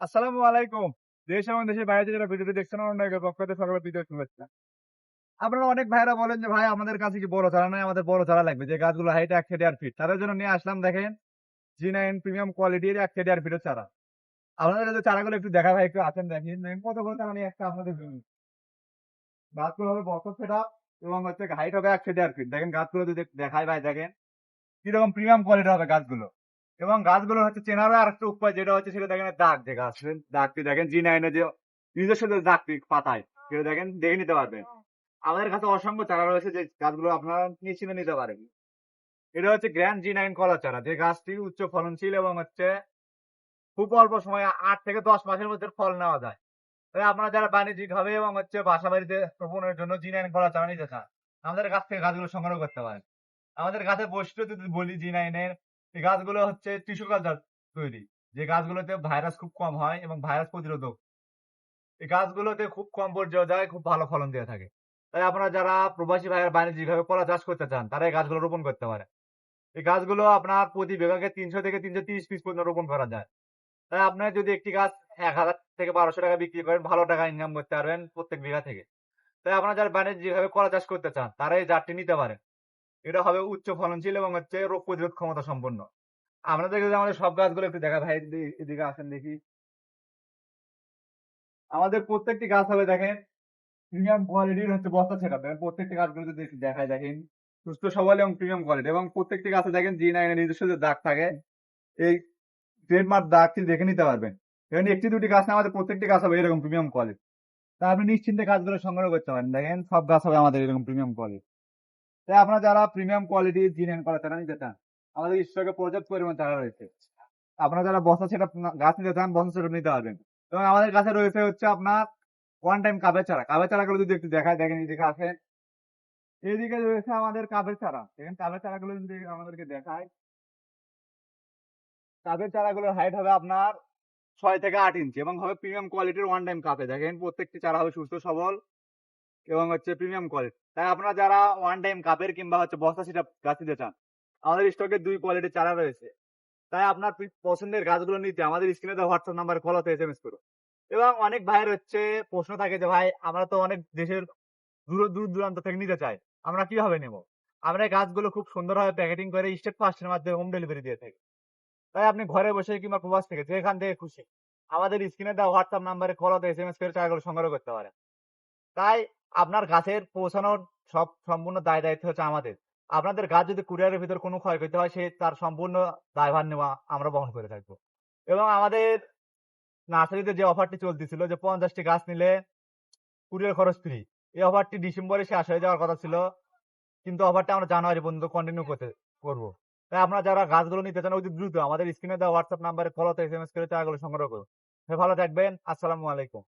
আসসালামু আলাইকুম। দেশ এবং দেশের যারা ভিডিওটি দেখছেন পক্ষ থেকে সকলে ভিডিও শুভেচ্ছা। আপনারা অনেক ভাইরা বলেন যে, ভাই, আমাদের কাছে কি বড় চারা নাই? আমাদের বড় চারা লাগবে যে গাছগুলো হাইট এক ফিট তাদের জন্য নিয়ে আসলাম, দেখেন জি নাইন প্রিমিয়াম কোয়ালিটির এক দেড় ফিটের চারা। আপনাদের যদি চারাগুলো একটু দেখা ভাই একটু আছেন দেখেন, কত একটা আপনাদের জন্য। গাছগুলো হবে বছর সেটা এবং হচ্ছে হাইট হবে এক দেড় ফিট দেখেন, গাছগুলো যদি দেখায় ভাই, দেখেন। কীরকম প্রিমিয়াম কোয়ালিটি হবে গাছগুলো। এবং গাছগুলো হচ্ছে চেনারও আর একটা উপায় যেটা হচ্ছে সেটা দেখেন দাগ যে গাছ দাগটি দেখেন জি নাইনে যে নিজস্ব যে দাগটি পাতায়, সেটা দেখেন দেখে নিতে পারবেন। আমাদের কাছে অসংখ্য চারা রয়েছে যে গাছগুলো আপনারা নিশ্চিন্তে নিতে পারেন। এটা হচ্ছে গ্র্যান্ড জি নাইন কলা চারা, যে গাছটি উচ্চ ফলনশীল এবং হচ্ছে খুব অল্প সময়ে আট থেকে দশ মাসের মধ্যে ফল নেওয়া যায়। তাই আপনারা যারা বাণিজ্যিক হবে এবং হচ্ছে বাসা বাড়িতে রোপণের জন্য জি নাইন কলা চারা নিতে চান, আমাদের গাছ থেকে গাছগুলো সংগ্রহ করতে পারেন। আমাদের গাছের বৈশিষ্ট্য যদি বলি জি নাইনের এই গাছগুলো হচ্ছে টিস্যু কালচার তৈরি। যে গাছগুলোতে ভাইরাস খুব কম হয় এবং ভাইরাস প্রতিরোধক। এই গাছগুলোতে খুব কম পর্যায়ে যায়, খুব ভালো ফলন দিয়ে থাকে। তাই আপনারা যারা প্রবাসী ভাইয়ের বাণিজ্যিক ভাবে কলা চাষ করতে চান, তারা এই গাছগুলো রোপণ করতে পারে। এই গাছগুলো আপনার প্রতি বিভাগে তিনশো থেকে তিনশো তিরিশ পিস পর্যন্ত রোপণ করা যায়। তাই আপনার যদি একটি গাছ এক হাজার থেকে বারোশো টাকা বিক্রি করেন, ভালো টাকা ইনকাম করতে পারবেন প্রত্যেক বিঘা থেকে। তাই আপনারা যারা বাণিজ্যিক ভাবে কলা চাষ করতে চান, তারা এই জাতটি নিতে পারেন। এটা হবে উচ্চ ফলনশীল এবং হচ্ছে রোগ প্রতিরোধ ক্ষমতা সম্পন্ন। আপনাদের যদি আমাদের সব গাছগুলো একটু দেখা ভাই এদিকে আসেন দেখি। আমাদের প্রত্যেকটি গাছ হবে দেখেন প্রিমিয়াম কোয়ালিটির হচ্ছে বস্তা ছেটা দেখেন প্রত্যেকটি গাছগুলো দেখায় দেখেন, সুস্থ, সবল এবং প্রিমিয়াম কোয়ালিটি এবং প্রত্যেকটি গাছে দেখেন জি নাইনের নিজস্ব যে দাগ থাকে, এই ট্রেডমার্ক দাগটি দেখে নিতে পারবেন। এখানে একটি, দুটি গাছ আমাদের প্রত্যেকটি গাছ হবে এরকম প্রিমিয়াম কোয়ালিটি তা আপনি নিশ্চিন্তে গাছগুলো সংগ্রহ করতে পারেন। দেখেন সব গাছ হবে আমাদের এরকম প্রিমিয়াম কোয়ালিটি তাই আপনারা যারা প্রিমিয়াম কোয়ালিটি জি নাইন করা চারা নিতে চান, আমাদের স্টকে পর্যাপ্ত পরিমাণ চারা রয়েছে। আপনারা যারা বস্তা সেটা গাছ নিতে চান, বস্তা সেটা নিতে পারবেন। এবং আমাদের কাছে রয়েছে হচ্ছে আপনার ওয়ান টাইম কাবের চারা। কাবের চারাগুলো যদি একটু দেখায় দেখেন এদিকে আছে এইদিকে রয়েছে আমাদের কাবের চারা। দেখেন কাবের চারাগুলো যদি আমাদেরকে দেখায়। কাবের চারাগুলোর হাইট হবে আপনার ছয় থেকে আট ইঞ্চি এবং হবে প্রিমিয়াম কোয়ালিটির ওয়ান টাইম কাপে। দেখেন, প্রত্যেকটি চারা হবে সুস্থ, সবল। এবং হচ্ছে প্রিমিয়াম কোয়ালিটি তাই আপনারা যারা ওয়ান টাইম কাপের কিংবা হচ্ছে বস্তা সেটা গাছ নিতে চান, আমাদের স্টকে দুই কোয়ালিটির চারা রয়েছে। তাই আপনার পছন্দের গাছগুলো নিতে আমাদের স্ক্রিনে দেওয়া হোয়াটসঅ্যাপ নাম্বারে কল হতে এস এম এস করুন। এবং অনেক ভাইয়ের হচ্ছে প্রশ্ন থাকে যে, ভাই, আমরা তো অনেক দেশের দূর দূর দূরান্ত থেকে নিতে চাই, আমরা কীভাবে নেব? আমরা গাছগুলো খুব সুন্দরভাবে প্যাকেটিং করে স্টেট ফাস্টের মাধ্যমে হোম ডেলিভারি দিয়ে থাকি। তাই আপনি ঘরে বসে কিংবা প্রবাস থেকে যেখান থেকে খুশি, আমাদের স্ক্রিনে দেওয়া হোয়াটসঅ্যাপ নাম্বারে কল হতে এস এম এস করে চারাগুলো সংগ্রহ করতে পারেন। তাই আপনার গাছের পৌঁছানোর সব সম্পূর্ণ দায় দায়িত্ব হচ্ছে আমাদের। আপনাদের গাছ যদি কুরিয়ারের ভিতর কোনো ক্ষয়ক্ষতি হয়, সে তার সম্পূর্ণ দায়ভার নেওয়া আমরা বহন করে থাকব। এবং আমাদের নার্সারিতে যে অফারটি চলতেছিল যে পঞ্চাশটি গাছ নিলে কুরিয়ার খরচ ফ্রি এই অফারটি ডিসেম্বরে শেষ হয়ে যাওয়ার কথা ছিল। কিন্তু অফারটা আমরা জানুয়ারি পর্যন্ত কন্টিনিউ করতে, করব। তাই আপনারা যারা গাছগুলো নিতে চান, অতি দ্রুত আমাদের স্ক্রিনে দেওয়া হোয়াটসঅ্যাপ নাম্বারে কলতে এস এম এস করে চারাগুলো সংগ্রহ করুন। ভালো থাকবেন, আসসালামু আলাইকুম।